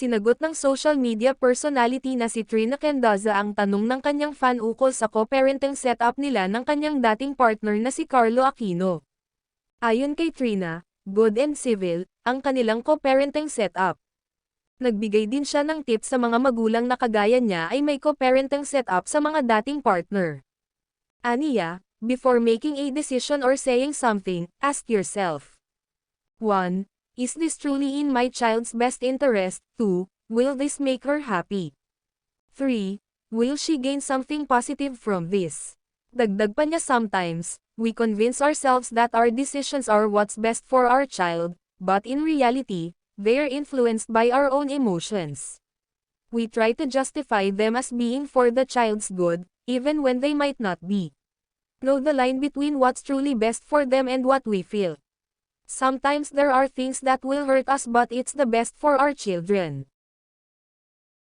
Sinagot ng social media personality na si Trina Candaza ang tanong ng kanyang fan ukol sa co-parenting setup nila ng kanyang dating partner na si Carlo Aquino. Ayon kay Trina, good and civil, ang kanilang co-parenting setup. Nagbigay din siya ng tips sa mga magulang na kagaya niya ay may co-parenting setup sa mga dating partner. Aniya, before making a decision or saying something, ask yourself. 1. Is this truly in my child's best interest? 2. Will this make her happy? 3. Will she gain something positive from this? Dagdag pa niya sometimes, we convince ourselves that our decisions are what's best for our child, but in reality, they're influenced by our own emotions. We try to justify them as being for the child's good, even when they might not be. Know the line between what's truly best for them and what we feel. Sometimes there are things that will hurt us but it's the best for our children.